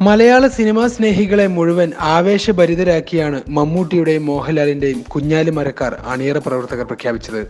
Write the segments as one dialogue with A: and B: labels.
A: മലയാള cinema സ്നേഹികളെ മുഴുവൻ ആവേശഭരിതരാക്കിയാണ് മമ്മൂട്ടിയുടെയും മോഹൻലാലിന്റെയും കുഞ്ഞാലി മരക്കാർ അണിയറ പ്രവർത്തകർ പ്രഖ്യാപിച്ചത്.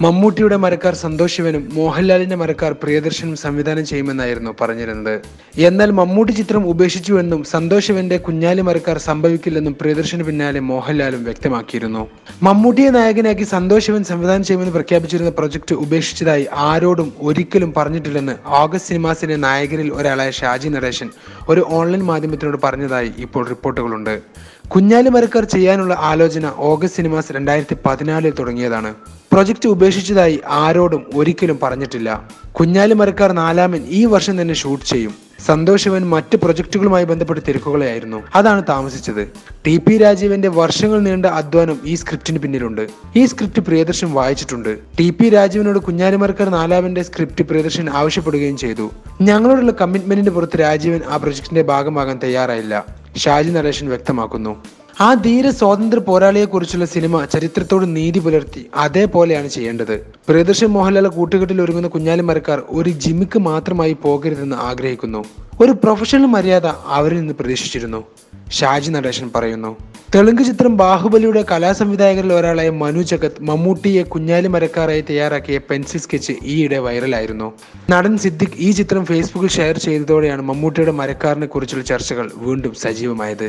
A: മമ്മൂട്ടിയുടെ മരക്കാർ സന്തോഷ് ശിവനും മോഹൻലാലിന്റെ മരക്കാർ പ്രിയദർശനും സംവിധാനം ചെയ്യുമെന്നായിരുന്നു പറഞ്ഞിരുന്നത്. എന്നാൽ മമ്മൂട്ടി ചിത്രം ഉപേക്ഷിച്ചുവെന്നും സന്തോഷ് ശിവന്റെ കുഞ്ഞാലി മരക്കാർ സംഭവിക്കില്ലെന്നും പ്രിയദർശന് പിന്നാലെ മോഹൻലാലും വ്യക്തമാക്കിയിരുന്നു. മമ്മൂട്ടിയെ നായകനാക്കി സന്തോഷ് ശിവൻ സംവിധാനം ചെയ്യുമെന്ന് പ്രഖ്യാപിച്ചിരുന്ന പ്രൊജക്ട് ഉപേക്ഷിച്ചതായി ആരോടും ഒരിക്കലും പറഞ്ഞിട്ടില്ലെന്ന് ഓഗസ്റ്റ് സിനിമാസിന്റെ നായകരിൽ ഒരാളായ ഷാജി നരേശൻ ഒരു ഓൺലൈൻ മാധ്യമത്തിനോട് പറഞ്ഞതായി ഇപ്പോൾ റിപ്പോർട്ടുകളുണ്ട്. കുഞ്ഞാലി മരക്കാർ ചെയ്യാനുള്ള ആലോചന ഓഗസ്റ്റ് സിനിമാസ് രണ്ടായിരത്തി പതിനാലിൽ തുടങ്ങിയതാണ്. പ്രൊജക്ട് ഉപേക്ഷിച്ചതായി ആരോടും ഒരിക്കലും പറഞ്ഞിട്ടില്ല. കുഞ്ഞാലി മരക്കാർ നാലാമൻ ഈ വർഷം തന്നെ ഷൂട്ട് ചെയ്യും. സന്തോഷവൻ മറ്റ് പ്രൊജക്ടുകളുമായി ബന്ധപ്പെട്ട് തിരക്കുകളായിരുന്നു അതാണ് താമസിച്ചത്. ടി പി രാജീവന്റെ വർഷങ്ങൾ നീണ്ട അധ്വാനം ഈ സ്ക്രിപ്റ്റിന് പിന്നിലുണ്ട്. ഈ സ്ക്രിപ്റ്റ് പ്രിയദർശൻ വായിച്ചിട്ടുണ്ട്. ടി പി രാജീവിനോട് കുഞ്ഞാലിമർക്കർ നാലാവിന്റെ സ്ക്രിപ്റ്റ് പ്രിയദർശൻ ആവശ്യപ്പെടുകയും ചെയ്തു. ഞങ്ങളോടുള്ള കമ്മിറ്റ്മെന്റിന്റെ പുറത്ത് രാജീവൻ ആ പ്രൊജക്ടിന്റെ ഭാഗമാകാൻ തയ്യാറായില്ല. ഷാജി നരേഷൻ വ്യക്തമാക്കുന്നു. ആ ധീര സ്വാതന്ത്ര്യ പോരാളിയെക്കുറിച്ചുള്ള സിനിമ ചരിത്രത്തോട് നീതി പുലർത്തി അതേപോലെയാണ് ചെയ്യേണ്ടത്. പ്രിയദർശൻ മോഹൻലാൽ കൂട്ടുകെട്ടിൽ ഒരുങ്ങുന്ന കുഞ്ഞാലി മരക്കാർ ഒരു ജിമ്മിക്ക് മാത്രമായി പോകരുതെന്ന് ആഗ്രഹിക്കുന്നു. ഒരു പ്രൊഫഷണൽ മര്യാദ അവരിൽ നിന്ന് പ്രതീക്ഷിച്ചിരുന്നു. ഷാജി നടേശൻ പറയുന്നു തെലുങ്ക് ചിത്രം ബാഹുബലിയുടെ കലാസംവിധായകരിൽ ഒരാളായ മനു ജഗത് മമ്മൂട്ടിയെ കുഞ്ഞാലി മരക്കാരായി തയ്യാറാക്കിയ പെൻസിൽ സ്കെച്ച് ഈയിടെ വൈറലായിരുന്നു. നടൻ സിദ്ദിഖ് ഈ ചിത്രം ഫേസ്ബുക്കിൽ ഷെയർ ചെയ്തതോടെയാണ് മമ്മൂട്ടിയുടെ മരക്കാറിനെ കുറിച്ചുള്ള ചർച്ചകൾ വീണ്ടും സജീവമായത്.